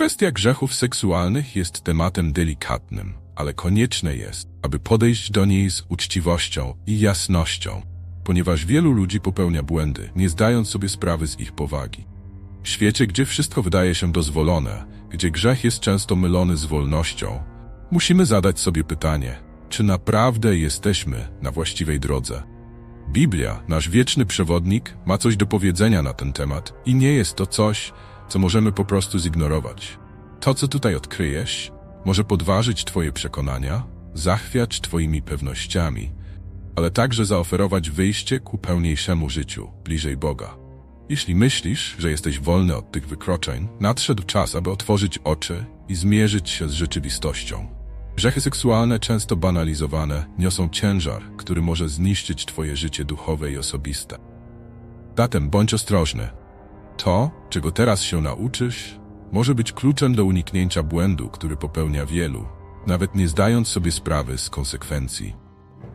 Kwestia grzechów seksualnych jest tematem delikatnym, ale konieczne jest, aby podejść do niej z uczciwością i jasnością, ponieważ wielu ludzi popełnia błędy, nie zdając sobie sprawy z ich powagi. W świecie, gdzie wszystko wydaje się dozwolone, gdzie grzech jest często mylony z wolnością, musimy zadać sobie pytanie, czy naprawdę jesteśmy na właściwej drodze. Biblia, nasz wieczny przewodnik, ma coś do powiedzenia na ten temat i nie jest to coś, co możemy po prostu zignorować. To, co tutaj odkryjesz, może podważyć Twoje przekonania, zachwiać Twoimi pewnościami, ale także zaoferować wyjście ku pełniejszemu życiu, bliżej Boga. Jeśli myślisz, że jesteś wolny od tych wykroczeń, nadszedł czas, aby otworzyć oczy i zmierzyć się z rzeczywistością. Grzechy seksualne, często banalizowane, niosą ciężar, który może zniszczyć Twoje życie duchowe i osobiste. Zatem bądź ostrożny. To, czego teraz się nauczysz, może być kluczem do uniknięcia błędu, który popełnia wielu, nawet nie zdając sobie sprawy z konsekwencji.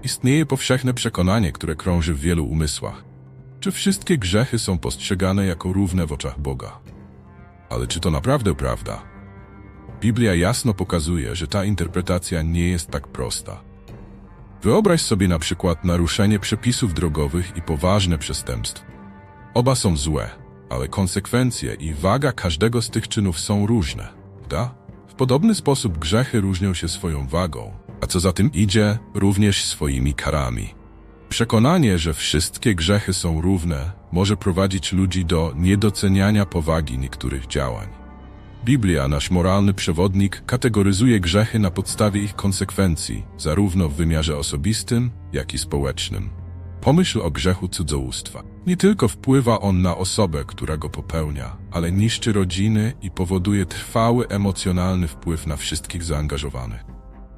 Istnieje powszechne przekonanie, które krąży w wielu umysłach. Czy wszystkie grzechy są postrzegane jako równe w oczach Boga? Ale czy to naprawdę prawda? Biblia jasno pokazuje, że ta interpretacja nie jest tak prosta. Wyobraź sobie na przykład naruszenie przepisów drogowych i poważne przestępstwo. Oba są złe, ale konsekwencje i waga każdego z tych czynów są różne, prawda? W podobny sposób grzechy różnią się swoją wagą, a co za tym idzie, również swoimi karami. Przekonanie, że wszystkie grzechy są równe, może prowadzić ludzi do niedoceniania powagi niektórych działań. Biblia, nasz moralny przewodnik, kategoryzuje grzechy na podstawie ich konsekwencji, zarówno w wymiarze osobistym, jak i społecznym. Pomyśl o grzechu cudzołóstwa. Nie tylko wpływa on na osobę, która go popełnia, ale niszczy rodziny i powoduje trwały emocjonalny wpływ na wszystkich zaangażowanych.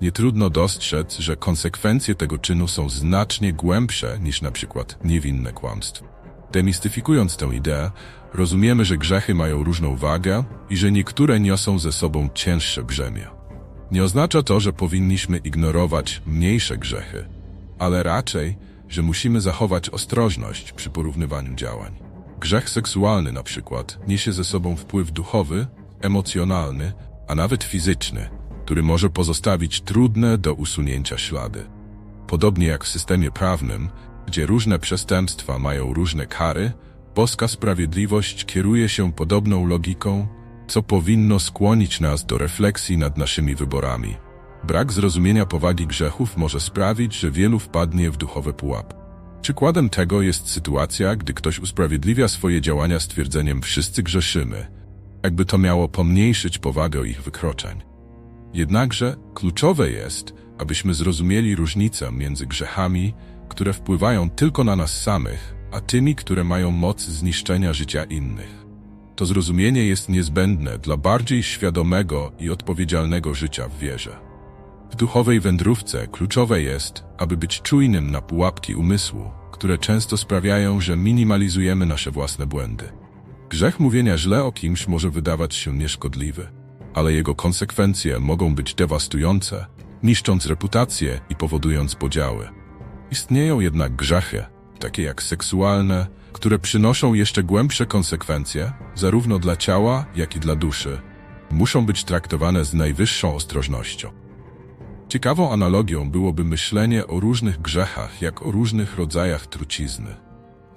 Nie trudno dostrzec, że konsekwencje tego czynu są znacznie głębsze niż na przykład niewinne kłamstwo. Demistyfikując tę ideę, rozumiemy, że grzechy mają różną wagę i że niektóre niosą ze sobą cięższe brzemię. Nie oznacza to, że powinniśmy ignorować mniejsze grzechy, ale raczej, że musimy zachować ostrożność przy porównywaniu działań. Grzech seksualny na przykład niesie ze sobą wpływ duchowy, emocjonalny, a nawet fizyczny, który może pozostawić trudne do usunięcia ślady. Podobnie jak w systemie prawnym, gdzie różne przestępstwa mają różne kary, boska sprawiedliwość kieruje się podobną logiką, co powinno skłonić nas do refleksji nad naszymi wyborami. Brak zrozumienia powagi grzechów może sprawić, że wielu wpadnie w duchowe pułap. Przykładem tego jest sytuacja, gdy ktoś usprawiedliwia swoje działania stwierdzeniem wszyscy grzeszymy, jakby to miało pomniejszyć powagę ich wykroczeń. Jednakże kluczowe jest, abyśmy zrozumieli różnicę między grzechami, które wpływają tylko na nas samych, a tymi, które mają moc zniszczenia życia innych. To zrozumienie jest niezbędne dla bardziej świadomego i odpowiedzialnego życia w wierze. Duchowej wędrówce kluczowe jest, aby być czujnym na pułapki umysłu, które często sprawiają, że minimalizujemy nasze własne błędy. Grzech mówienia źle o kimś może wydawać się nieszkodliwy, ale jego konsekwencje mogą być dewastujące, niszcząc reputację i powodując podziały. Istnieją jednak grzechy, takie jak seksualne, które przynoszą jeszcze głębsze konsekwencje, zarówno dla ciała, jak i dla duszy. Muszą być traktowane z najwyższą ostrożnością. Ciekawą analogią byłoby myślenie o różnych grzechach jak o różnych rodzajach trucizny.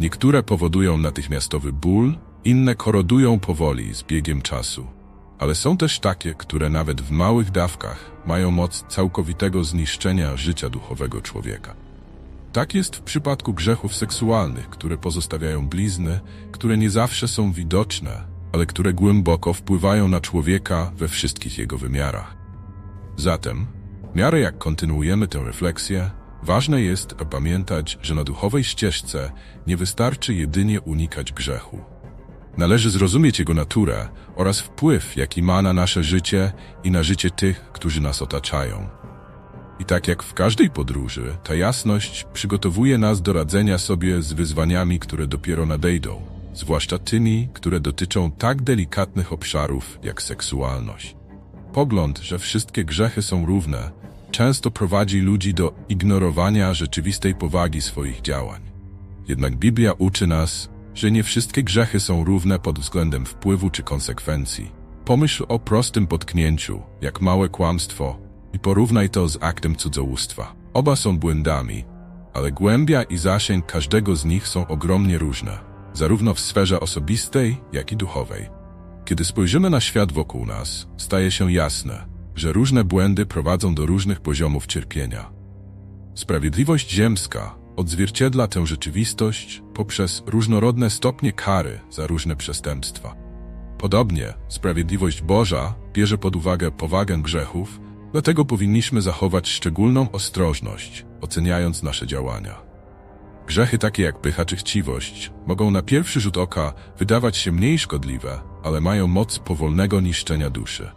Niektóre powodują natychmiastowy ból, inne korodują powoli z biegiem czasu. Ale są też takie, które nawet w małych dawkach mają moc całkowitego zniszczenia życia duchowego człowieka. Tak jest w przypadku grzechów seksualnych, które pozostawiają blizny, które nie zawsze są widoczne, ale które głęboko wpływają na człowieka we wszystkich jego wymiarach. Zatem, w miarę jak kontynuujemy tę refleksję, ważne jest pamiętać, że na duchowej ścieżce nie wystarczy jedynie unikać grzechu. Należy zrozumieć jego naturę oraz wpływ, jaki ma na nasze życie i na życie tych, którzy nas otaczają. I tak jak w każdej podróży, ta jasność przygotowuje nas do radzenia sobie z wyzwaniami, które dopiero nadejdą, zwłaszcza tymi, które dotyczą tak delikatnych obszarów jak seksualność. Pogląd, że wszystkie grzechy są równe, często prowadzi ludzi do ignorowania rzeczywistej powagi swoich działań. Jednak Biblia uczy nas, że nie wszystkie grzechy są równe pod względem wpływu czy konsekwencji. Pomyśl o prostym potknięciu, jak małe kłamstwo, i porównaj to z aktem cudzołóstwa. Oba są błędami, ale głębia i zasięg każdego z nich są ogromnie różne, zarówno w sferze osobistej, jak i duchowej. Kiedy spojrzymy na świat wokół nas, staje się jasne, że różne błędy prowadzą do różnych poziomów cierpienia. Sprawiedliwość ziemska odzwierciedla tę rzeczywistość poprzez różnorodne stopnie kary za różne przestępstwa. Podobnie sprawiedliwość Boża bierze pod uwagę powagę grzechów, dlatego powinniśmy zachować szczególną ostrożność, oceniając nasze działania. Grzechy takie jak pycha czy chciwość mogą na pierwszy rzut oka wydawać się mniej szkodliwe, ale mają moc powolnego niszczenia duszy.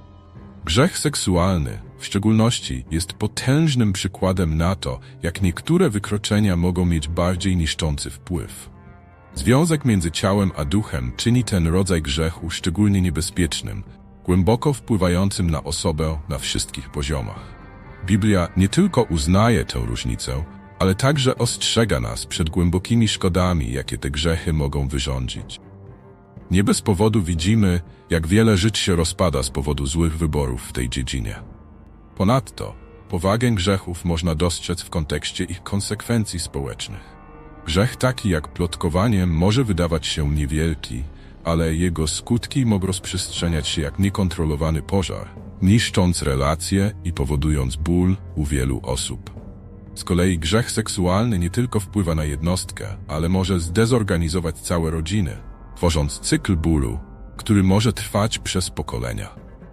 Grzech seksualny, w szczególności, jest potężnym przykładem na to, jak niektóre wykroczenia mogą mieć bardziej niszczący wpływ. Związek między ciałem a duchem czyni ten rodzaj grzechu szczególnie niebezpiecznym, głęboko wpływającym na osobę na wszystkich poziomach. Biblia nie tylko uznaje tę różnicę, ale także ostrzega nas przed głębokimi szkodami, jakie te grzechy mogą wyrządzić. Nie bez powodu widzimy, jak wiele żyć się rozpada z powodu złych wyborów w tej dziedzinie. Ponadto, powagę grzechów można dostrzec w kontekście ich konsekwencji społecznych. Grzech taki jak plotkowanie może wydawać się niewielki, ale jego skutki mogą rozprzestrzeniać się jak niekontrolowany pożar, niszcząc relacje i powodując ból u wielu osób. Z kolei grzech seksualny nie tylko wpływa na jednostkę, ale może zdezorganizować całe rodziny, tworząc cykl bólu, który może trwać przez pokolenia.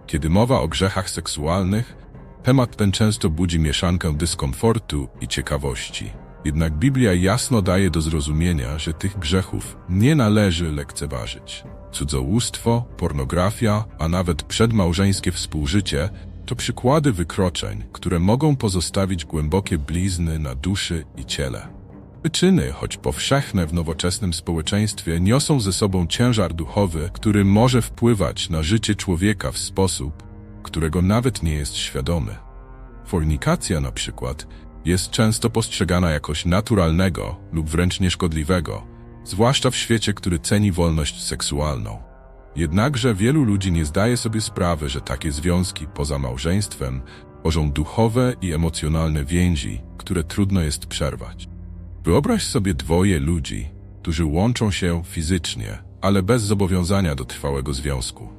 Kiedy mowa o grzechach seksualnych, temat ten często budzi mieszankę dyskomfortu i ciekawości. Jednak Biblia jasno daje do zrozumienia, że tych grzechów nie należy lekceważyć. Cudzołóstwo, pornografia, a nawet przedmałżeńskie współżycie to przykłady wykroczeń, które mogą pozostawić głębokie blizny na duszy i ciele. Wyczyny, choć powszechne w nowoczesnym społeczeństwie, niosą ze sobą ciężar duchowy, który może wpływać na życie człowieka w sposób, którego nawet nie jest świadomy. Fornikacja na przykład jest często postrzegana jakoś naturalnego lub wręcz nieszkodliwego, zwłaszcza w świecie, który ceni wolność seksualną. Jednakże wielu ludzi nie zdaje sobie sprawy, że takie związki poza małżeństwem tworzą duchowe i emocjonalne więzi, które trudno jest przerwać. Wyobraź sobie dwoje ludzi, którzy łączą się fizycznie, ale bez zobowiązania do trwałego związku.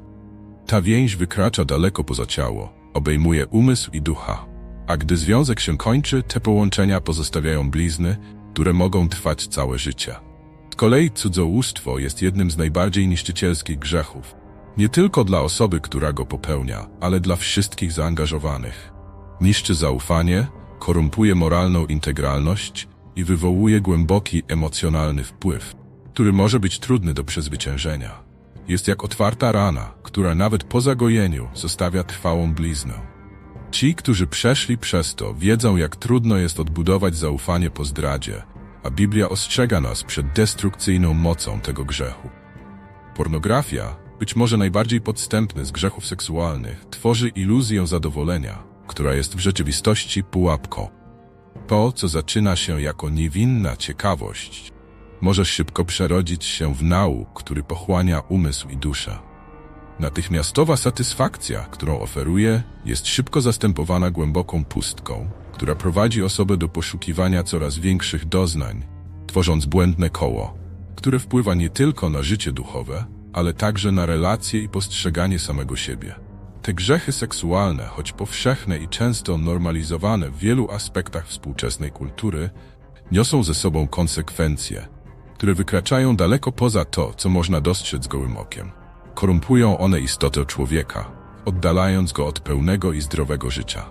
Ta więź wykracza daleko poza ciało, obejmuje umysł i ducha. A gdy związek się kończy, te połączenia pozostawiają blizny, które mogą trwać całe życie. Z kolei cudzołóstwo jest jednym z najbardziej niszczycielskich grzechów. Nie tylko dla osoby, która go popełnia, ale dla wszystkich zaangażowanych. Niszczy zaufanie, korumpuje moralną integralność i wywołuje głęboki emocjonalny wpływ, który może być trudny do przezwyciężenia. Jest jak otwarta rana, która nawet po zagojeniu zostawia trwałą bliznę. Ci, którzy przeszli przez to, wiedzą, jak trudno jest odbudować zaufanie po zdradzie, a Biblia ostrzega nas przed destrukcyjną mocą tego grzechu. Pornografia, być może najbardziej podstępny z grzechów seksualnych, tworzy iluzję zadowolenia, która jest w rzeczywistości pułapką. To, co zaczyna się jako niewinna ciekawość, może szybko przerodzić się w nauk, który pochłania umysł i duszę. Natychmiastowa satysfakcja, którą oferuje, jest szybko zastępowana głęboką pustką, która prowadzi osobę do poszukiwania coraz większych doznań, tworząc błędne koło, które wpływa nie tylko na życie duchowe, ale także na relacje i postrzeganie samego siebie. Te grzechy seksualne, choć powszechne i często normalizowane w wielu aspektach współczesnej kultury, niosą ze sobą konsekwencje, które wykraczają daleko poza to, co można dostrzec gołym okiem. Korumpują one istotę człowieka, oddalając go od pełnego i zdrowego życia.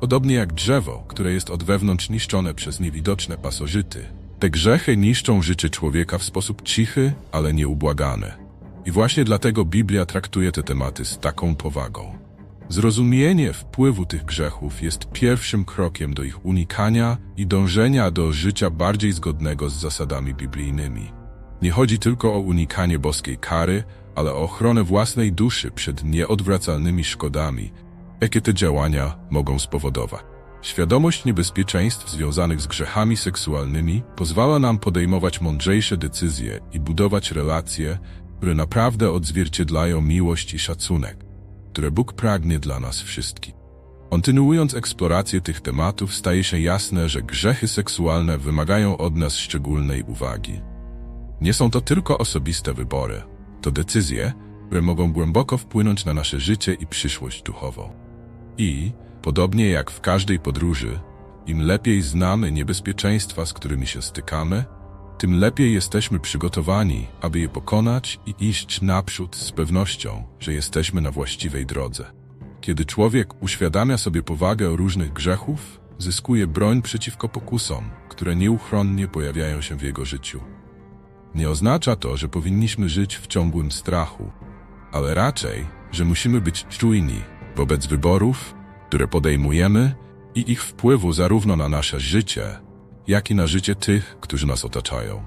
Podobnie jak drzewo, które jest od wewnątrz niszczone przez niewidoczne pasożyty, te grzechy niszczą życie człowieka w sposób cichy, ale nieubłagany. I właśnie dlatego Biblia traktuje te tematy z taką powagą. Zrozumienie wpływu tych grzechów jest pierwszym krokiem do ich unikania i dążenia do życia bardziej zgodnego z zasadami biblijnymi. Nie chodzi tylko o unikanie boskiej kary, ale o ochronę własnej duszy przed nieodwracalnymi szkodami, jakie te działania mogą spowodować. Świadomość niebezpieczeństw związanych z grzechami seksualnymi pozwala nam podejmować mądrzejsze decyzje i budować relacje, które naprawdę odzwierciedlają miłość i szacunek. które Bóg pragnie dla nas wszystkich. Kontynuując eksplorację tych tematów, staje się jasne, że grzechy seksualne wymagają od nas szczególnej uwagi. Nie są to tylko osobiste wybory, to decyzje, które mogą głęboko wpłynąć na nasze życie i przyszłość duchową. I, podobnie jak w każdej podróży, im lepiej znamy niebezpieczeństwa, z którymi się stykamy, tym lepiej jesteśmy przygotowani, aby je pokonać i iść naprzód z pewnością, że jesteśmy na właściwej drodze. Kiedy człowiek uświadamia sobie powagę różnych grzechów, zyskuje broń przeciwko pokusom, które nieuchronnie pojawiają się w jego życiu. Nie oznacza to, że powinniśmy żyć w ciągłym strachu, ale raczej, że musimy być czujni wobec wyborów, które podejmujemy i ich wpływu zarówno na nasze życie, jak i na życie tych, którzy nas otaczają.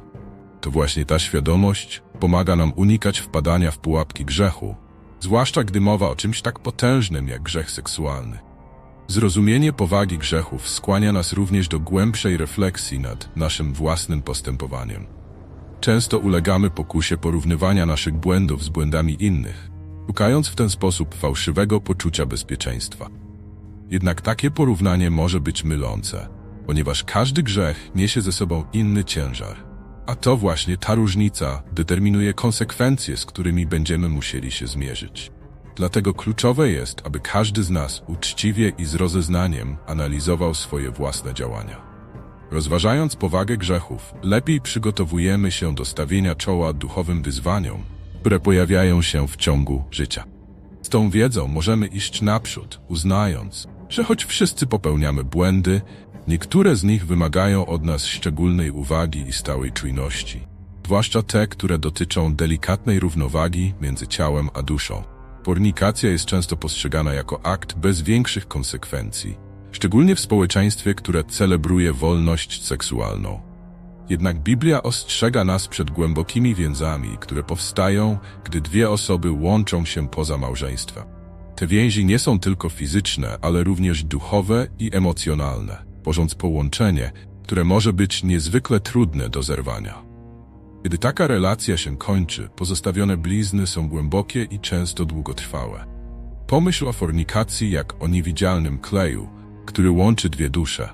To właśnie ta świadomość pomaga nam unikać wpadania w pułapki grzechu, zwłaszcza gdy mowa o czymś tak potężnym jak grzech seksualny. Zrozumienie powagi grzechów skłania nas również do głębszej refleksji nad naszym własnym postępowaniem. Często ulegamy pokusie porównywania naszych błędów z błędami innych, szukając w ten sposób fałszywego poczucia bezpieczeństwa. Jednak takie porównanie może być mylące, ponieważ każdy grzech niesie ze sobą inny ciężar. A to właśnie ta różnica determinuje konsekwencje, z którymi będziemy musieli się zmierzyć. Dlatego kluczowe jest, aby każdy z nas uczciwie i z rozeznaniem analizował swoje własne działania. Rozważając powagę grzechów, lepiej przygotowujemy się do stawienia czoła duchowym wyzwaniom, które pojawiają się w ciągu życia. Z tą wiedzą możemy iść naprzód, uznając, że choć wszyscy popełniamy błędy, niektóre z nich wymagają od nas szczególnej uwagi i stałej czujności, zwłaszcza te, które dotyczą delikatnej równowagi między ciałem a duszą. Fornikacja jest często postrzegana jako akt bez większych konsekwencji, szczególnie w społeczeństwie, które celebruje wolność seksualną. Jednak Biblia ostrzega nas przed głębokimi więzami, które powstają, gdy dwie osoby łączą się poza małżeństwem. Te więzi nie są tylko fizyczne, ale również duchowe i emocjonalne, tworząc połączenie, które może być niezwykle trudne do zerwania. Kiedy taka relacja się kończy, pozostawione blizny są głębokie i często długotrwałe. Pomyśl o fornikacji jak o niewidzialnym kleju, który łączy dwie dusze.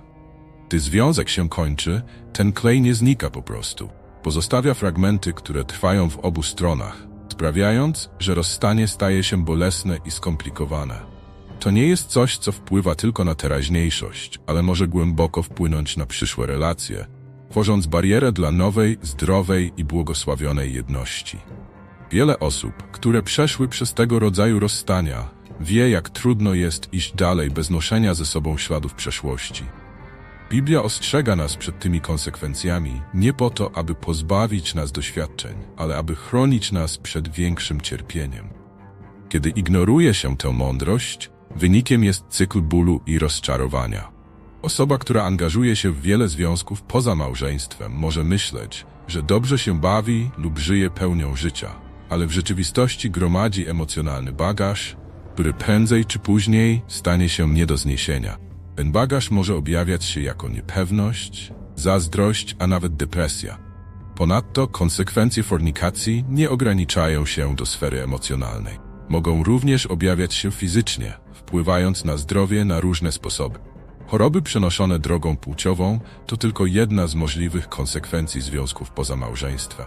Gdy związek się kończy, ten klej nie znika po prostu. Pozostawia fragmenty, które trwają w obu stronach, sprawiając, że rozstanie staje się bolesne i skomplikowane. To nie jest coś, co wpływa tylko na teraźniejszość, ale może głęboko wpłynąć na przyszłe relacje, tworząc barierę dla nowej, zdrowej i błogosławionej jedności. Wiele osób, które przeszły przez tego rodzaju rozstania, wie, jak trudno jest iść dalej bez noszenia ze sobą śladów przeszłości. Biblia ostrzega nas przed tymi konsekwencjami nie po to, aby pozbawić nas doświadczeń, ale aby chronić nas przed większym cierpieniem. Kiedy ignoruje się tę mądrość, wynikiem jest cykl bólu i rozczarowania. Osoba, która angażuje się w wiele związków poza małżeństwem, może myśleć, że dobrze się bawi lub żyje pełnią życia, ale w rzeczywistości gromadzi emocjonalny bagaż, który prędzej czy później stanie się nie do zniesienia. Ten bagaż może objawiać się jako niepewność, zazdrość, a nawet depresja. Ponadto konsekwencje fornikacji nie ograniczają się do sfery emocjonalnej. Mogą również objawiać się fizycznie, wpływając na zdrowie na różne sposoby. Choroby przenoszone drogą płciową to tylko jedna z możliwych konsekwencji związków poza małżeństwem.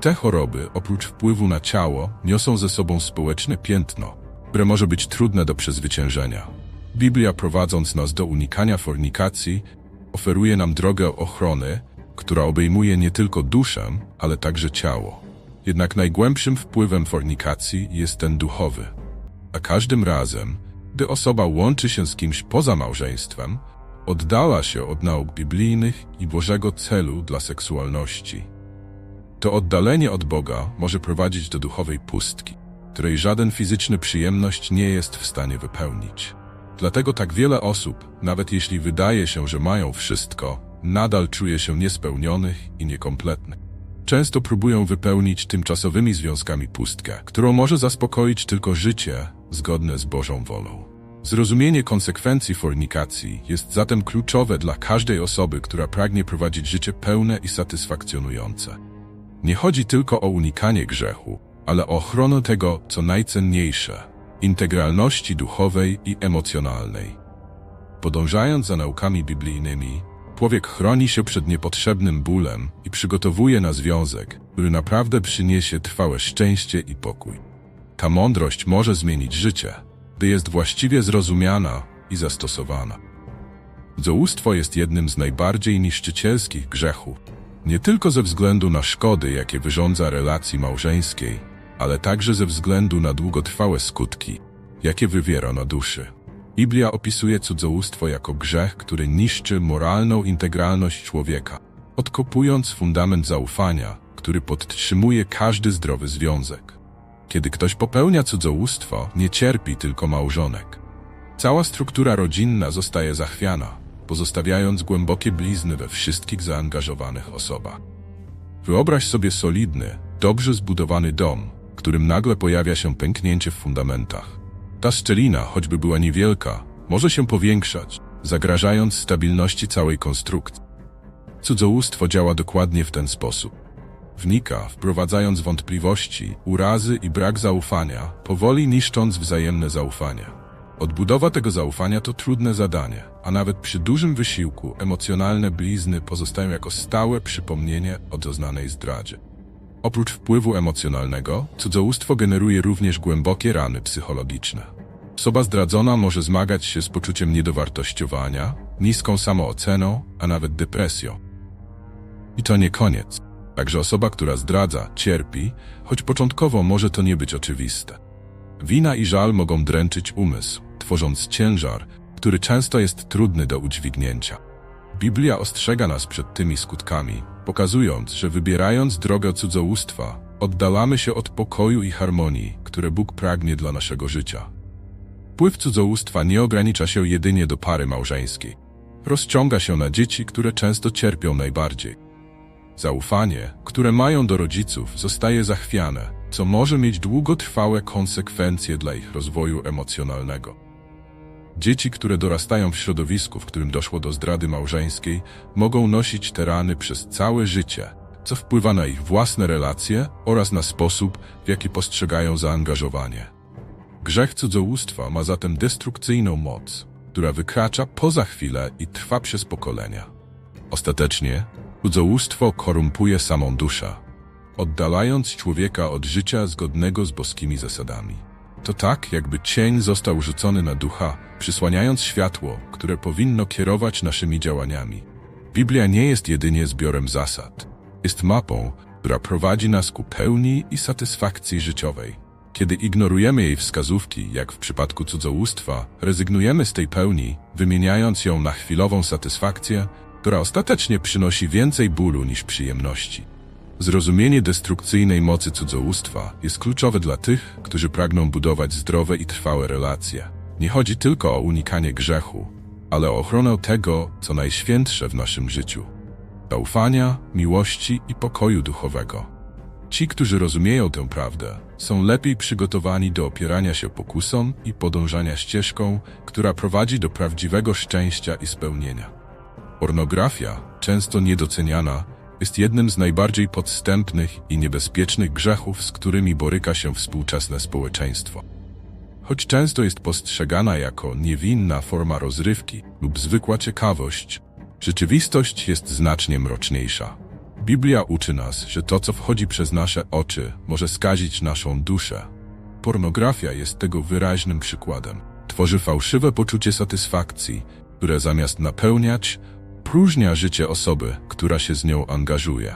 Te choroby, oprócz wpływu na ciało, niosą ze sobą społeczne piętno, które może być trudne do przezwyciężenia. Biblia, prowadząc nas do unikania fornikacji, oferuje nam drogę ochrony, która obejmuje nie tylko duszę, ale także ciało. Jednak najgłębszym wpływem fornikacji jest ten duchowy. A każdym razem, gdy osoba łączy się z kimś poza małżeństwem, oddala się od nauk biblijnych i Bożego celu dla seksualności. To oddalenie od Boga może prowadzić do duchowej pustki której żaden fizyczny przyjemność nie jest w stanie wypełnić. Dlatego tak wiele osób, nawet jeśli wydaje się, że mają wszystko, nadal czuje się niespełnionych i niekompletnych. Często próbują wypełnić tymczasowymi związkami pustkę, którą może zaspokoić tylko życie zgodne z Bożą wolą. Zrozumienie konsekwencji fornikacji jest zatem kluczowe dla każdej osoby, która pragnie prowadzić życie pełne i satysfakcjonujące. Nie chodzi tylko o unikanie grzechu, ale o ochronę tego, co najcenniejsze integralności duchowej i emocjonalnej. Podążając za naukami biblijnymi, człowiek chroni się przed niepotrzebnym bólem i przygotowuje na związek, który naprawdę przyniesie trwałe szczęście i pokój. Ta mądrość może zmienić życie, gdy jest właściwie zrozumiana i zastosowana. Cudzołóstwo jest jednym z najbardziej niszczycielskich grzechów, nie tylko ze względu na szkody, jakie wyrządza relacji małżeńskiej, ale także ze względu na długotrwałe skutki, jakie wywiera na duszy. Biblia opisuje cudzołóstwo jako grzech, który niszczy moralną integralność człowieka, odkopując fundament zaufania, który podtrzymuje każdy zdrowy związek. Kiedy ktoś popełnia cudzołóstwo, nie cierpi tylko małżonek. Cała struktura rodzinna zostaje zachwiana, pozostawiając głębokie blizny we wszystkich zaangażowanych osobach. Wyobraź sobie solidny, dobrze zbudowany dom, którym nagle pojawia się pęknięcie w fundamentach. Ta szczelina, choćby była niewielka, może się powiększać, zagrażając stabilności całej konstrukcji. Cudzołóstwo działa dokładnie w ten sposób. Wnika, wprowadzając wątpliwości, urazy i brak zaufania, powoli niszcząc wzajemne zaufanie. Odbudowa tego zaufania to trudne zadanie, a nawet przy dużym wysiłku emocjonalne blizny pozostają jako stałe przypomnienie o doznanej zdradzie. Oprócz wpływu emocjonalnego, cudzołóstwo generuje również głębokie rany psychologiczne. Osoba zdradzona może zmagać się z poczuciem niedowartościowania, niską samooceną, a nawet depresją. I to nie koniec. Także osoba, która zdradza, cierpi, choć początkowo może to nie być oczywiste. Wina i żal mogą dręczyć umysł, tworząc ciężar, który często jest trudny do udźwignięcia. Biblia ostrzega nas przed tymi skutkami, pokazując, że wybierając drogę cudzołóstwa, oddalamy się od pokoju i harmonii, które Bóg pragnie dla naszego życia. Wpływ cudzołóstwa nie ogranicza się jedynie do pary małżeńskiej. Rozciąga się na dzieci, które często cierpią najbardziej. Zaufanie, które mają do rodziców, zostaje zachwiane, co może mieć długotrwałe konsekwencje dla ich rozwoju emocjonalnego. Dzieci, które dorastają w środowisku, w którym doszło do zdrady małżeńskiej, mogą nosić te rany przez całe życie, co wpływa na ich własne relacje oraz na sposób, w jaki postrzegają zaangażowanie. Grzech cudzołóstwa ma zatem destrukcyjną moc, która wykracza poza chwilę i trwa przez pokolenia. Ostatecznie, cudzołóstwo korumpuje samą duszę, oddalając człowieka od życia zgodnego z boskimi zasadami. To tak, jakby cień został rzucony na ducha, przysłaniając światło, które powinno kierować naszymi działaniami. Biblia nie jest jedynie zbiorem zasad. Jest mapą, która prowadzi nas ku pełni i satysfakcji życiowej. Kiedy ignorujemy jej wskazówki, jak w przypadku cudzołóstwa, rezygnujemy z tej pełni, wymieniając ją na chwilową satysfakcję, która ostatecznie przynosi więcej bólu niż przyjemności. Zrozumienie destrukcyjnej mocy cudzołóstwa jest kluczowe dla tych, którzy pragną budować zdrowe i trwałe relacje. Nie chodzi tylko o unikanie grzechu, ale o ochronę tego, co najświętsze w naszym życiu zaufania, miłości i pokoju duchowego. Ci, którzy rozumieją tę prawdę, są lepiej przygotowani do opierania się pokusom i podążania ścieżką, która prowadzi do prawdziwego szczęścia i spełnienia. Pornografia, często niedoceniana, jest jednym z najbardziej podstępnych i niebezpiecznych grzechów, z którymi boryka się współczesne społeczeństwo. Choć często jest postrzegana jako niewinna forma rozrywki lub zwykła ciekawość, rzeczywistość jest znacznie mroczniejsza. Biblia uczy nas, że to, co wchodzi przez nasze oczy, może skazić naszą duszę. Pornografia jest tego wyraźnym przykładem. Tworzy fałszywe poczucie satysfakcji, które zamiast napełniać, próżnia życie osoby, która się z nią angażuje.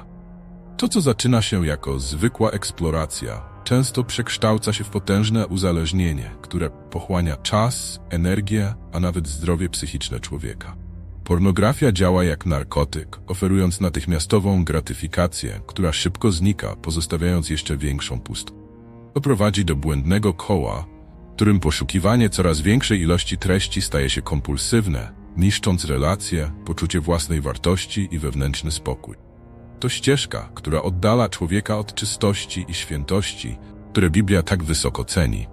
To, co zaczyna się jako zwykła eksploracja, często przekształca się w potężne uzależnienie, które pochłania czas, energię, a nawet zdrowie psychiczne człowieka. Pornografia działa jak narkotyk, oferując natychmiastową gratyfikację, która szybko znika, pozostawiając jeszcze większą pustkę. To prowadzi do błędnego koła, w którym poszukiwanie coraz większej ilości treści staje się kompulsywne, niszcząc relacje, poczucie własnej wartości i wewnętrzny spokój. To ścieżka, która oddala człowieka od czystości i świętości, które Biblia tak wysoko ceni.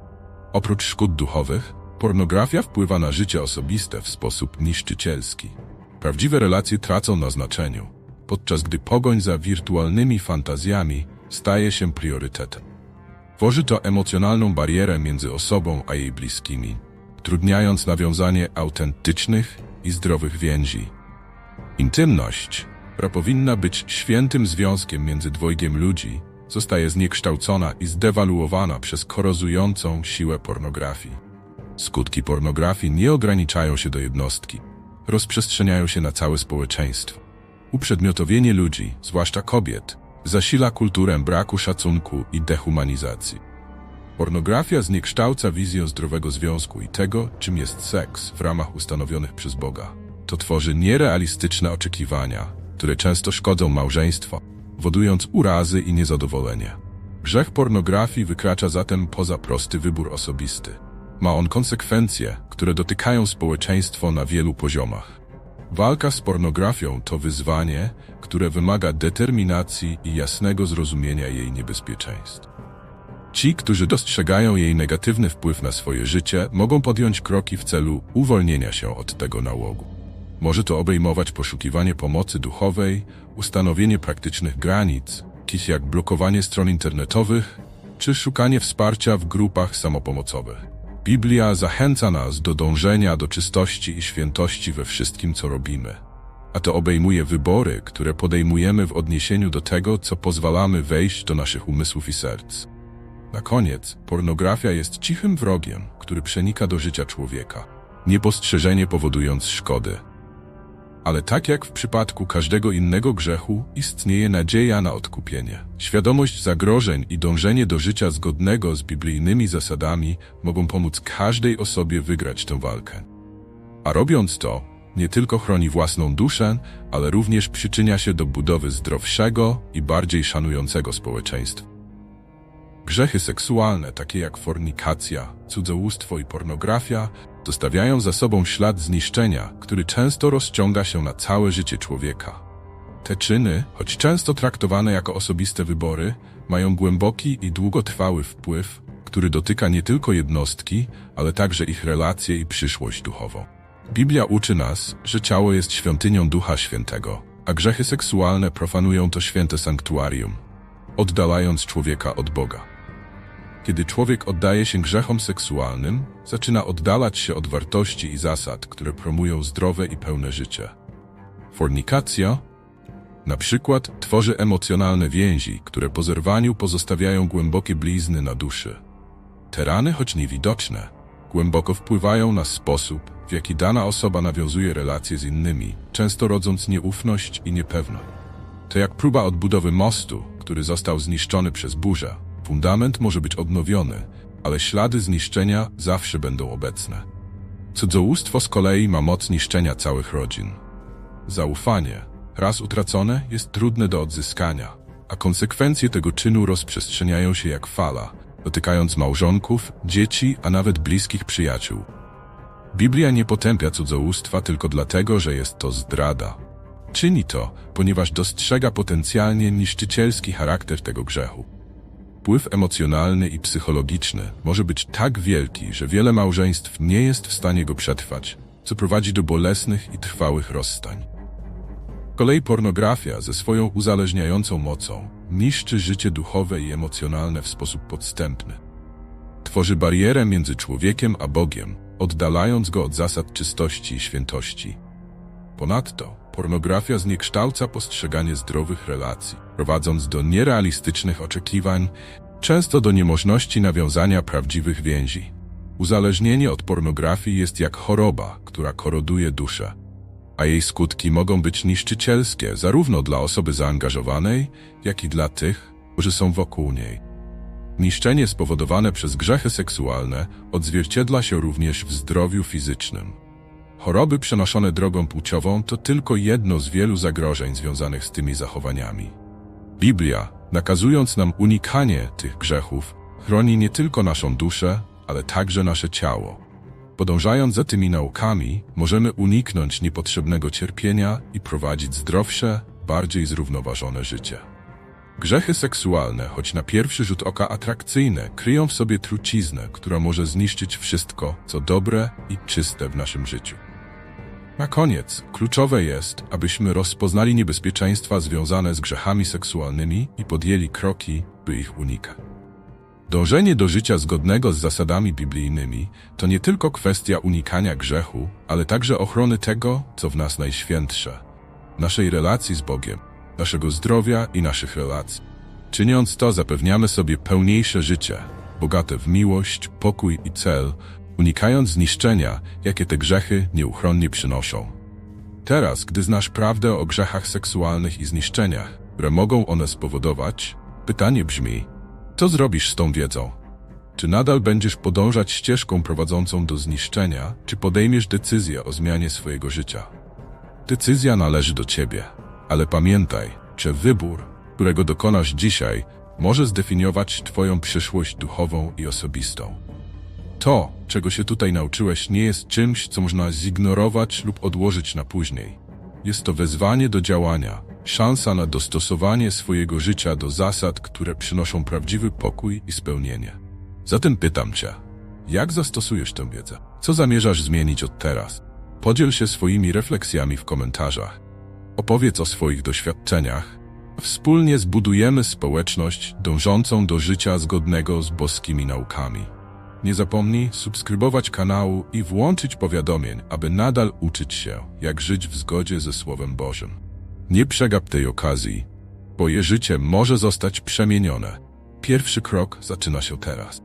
Oprócz szkód duchowych, pornografia wpływa na życie osobiste w sposób niszczycielski. Prawdziwe relacje tracą na znaczeniu, podczas gdy pogoń za wirtualnymi fantazjami staje się priorytetem. Tworzy to emocjonalną barierę między osobą a jej bliskimi, utrudniając nawiązanie autentycznych i zdrowych więzi. Intymność, która powinna być świętym związkiem między dwojgiem ludzi, zostaje zniekształcona i zdewaluowana przez korozującą siłę pornografii. Skutki pornografii nie ograniczają się do jednostki, rozprzestrzeniają się na całe społeczeństwo. Uprzedmiotowienie ludzi, zwłaszcza kobiet, zasila kulturę braku szacunku i dehumanizacji. Pornografia zniekształca wizję zdrowego związku i tego, czym jest seks w ramach ustanowionych przez Boga. To tworzy nierealistyczne oczekiwania, które często szkodzą małżeństwu, wodując urazy i niezadowolenie. Grzech pornografii wykracza zatem poza prosty wybór osobisty. Ma on konsekwencje, które dotykają społeczeństwo na wielu poziomach. Walka z pornografią to wyzwanie, które wymaga determinacji i jasnego zrozumienia jej niebezpieczeństw. Ci, którzy dostrzegają jej negatywny wpływ na swoje życie, mogą podjąć kroki w celu uwolnienia się od tego nałogu. Może to obejmować poszukiwanie pomocy duchowej, ustanowienie praktycznych granic, takich jak blokowanie stron internetowych, czy szukanie wsparcia w grupach samopomocowych. Biblia zachęca nas do dążenia do czystości i świętości we wszystkim, co robimy. A to obejmuje wybory, które podejmujemy w odniesieniu do tego, co pozwalamy wejść do naszych umysłów i serc. Na koniec, pornografia jest cichym wrogiem, który przenika do życia człowieka, niepostrzeżenie powodując szkody. Ale tak jak w przypadku każdego innego grzechu, istnieje nadzieja na odkupienie. Świadomość zagrożeń i dążenie do życia zgodnego z biblijnymi zasadami mogą pomóc każdej osobie wygrać tę walkę. A robiąc to, nie tylko chroni własną duszę, ale również przyczynia się do budowy zdrowszego i bardziej szanującego społeczeństwa. Grzechy seksualne, takie jak fornikacja, cudzołóstwo i pornografia, zostawiają za sobą ślad zniszczenia, który często rozciąga się na całe życie człowieka. Te czyny, choć często traktowane jako osobiste wybory, mają głęboki i długotrwały wpływ, który dotyka nie tylko jednostki, ale także ich relacje i przyszłość duchową. Biblia uczy nas, że ciało jest świątynią Ducha Świętego, a grzechy seksualne profanują to święte sanktuarium, oddalając człowieka od Boga. Kiedy człowiek oddaje się grzechom seksualnym, zaczyna oddalać się od wartości i zasad, które promują zdrowe i pełne życie. Fornikacja, na przykład, tworzy emocjonalne więzi, które po zerwaniu pozostawiają głębokie blizny na duszy. Te rany, choć niewidoczne, głęboko wpływają na sposób, w jaki dana osoba nawiązuje relacje z innymi, często rodząc nieufność i niepewność. To jak próba odbudowy mostu, który został zniszczony przez burzę. Fundament może być odnowiony, ale ślady zniszczenia zawsze będą obecne. Cudzołóstwo z kolei ma moc niszczenia całych rodzin. Zaufanie, raz utracone, jest trudne do odzyskania, a konsekwencje tego czynu rozprzestrzeniają się jak fala, dotykając małżonków, dzieci, a nawet bliskich przyjaciół. Biblia nie potępia cudzołóstwa tylko dlatego, że jest to zdrada. Czyni to, ponieważ dostrzega potencjalnie niszczycielski charakter tego grzechu. Wpływ emocjonalny i psychologiczny może być tak wielki, że wiele małżeństw nie jest w stanie go przetrwać, co prowadzi do bolesnych i trwałych rozstań. Kolej pornografia ze swoją uzależniającą mocą niszczy życie duchowe i emocjonalne w sposób podstępny. Tworzy barierę między człowiekiem a Bogiem, oddalając go od zasad czystości i świętości. Ponadto pornografia zniekształca postrzeganie zdrowych relacji, prowadząc do nierealistycznych oczekiwań, często do niemożności nawiązania prawdziwych więzi. Uzależnienie od pornografii jest jak choroba, która koroduje duszę, a jej skutki mogą być niszczycielskie zarówno dla osoby zaangażowanej, jak i dla tych, którzy są wokół niej. Niszczenie spowodowane przez grzechy seksualne odzwierciedla się również w zdrowiu fizycznym. Choroby przenoszone drogą płciową to tylko jedno z wielu zagrożeń związanych z tymi zachowaniami. Biblia, nakazując nam unikanie tych grzechów, chroni nie tylko naszą duszę, ale także nasze ciało. Podążając za tymi naukami, możemy uniknąć niepotrzebnego cierpienia i prowadzić zdrowsze, bardziej zrównoważone życie. Grzechy seksualne, choć na pierwszy rzut oka atrakcyjne, kryją w sobie truciznę, która może zniszczyć wszystko, co dobre i czyste w naszym życiu. Na koniec, kluczowe jest, abyśmy rozpoznali niebezpieczeństwa związane z grzechami seksualnymi i podjęli kroki, by ich unikać. Dążenie do życia zgodnego z zasadami biblijnymi to nie tylko kwestia unikania grzechu, ale także ochrony tego, co w nas najświętsze naszej relacji z Bogiem, naszego zdrowia i naszych relacji. Czyniąc to, zapewniamy sobie pełniejsze życie, bogate w miłość, pokój i cel, unikając zniszczenia, jakie te grzechy nieuchronnie przynoszą. Teraz, gdy znasz prawdę o grzechach seksualnych i zniszczeniach, które mogą one spowodować, pytanie brzmi: co zrobisz z tą wiedzą? Czy nadal będziesz podążać ścieżką prowadzącą do zniszczenia, czy podejmiesz decyzję o zmianie swojego życia? Decyzja należy do ciebie, ale pamiętaj, że wybór, którego dokonasz dzisiaj, może zdefiniować twoją przyszłość duchową i osobistą. To, czego się tutaj nauczyłeś, nie jest czymś, co można zignorować lub odłożyć na później. Jest to wezwanie do działania, szansa na dostosowanie swojego życia do zasad, które przynoszą prawdziwy pokój i spełnienie. Zatem pytam Cię, jak zastosujesz tę wiedzę? Co zamierzasz zmienić od teraz? Podziel się swoimi refleksjami w komentarzach. Opowiedz o swoich doświadczeniach. Wspólnie zbudujemy społeczność dążącą do życia zgodnego z boskimi naukami. Nie zapomnij subskrybować kanału i włączyć powiadomień, aby nadal uczyć się, jak żyć w zgodzie ze Słowem Bożym. Nie przegap tej okazji, bo je życie może zostać przemienione. Pierwszy krok zaczyna się teraz.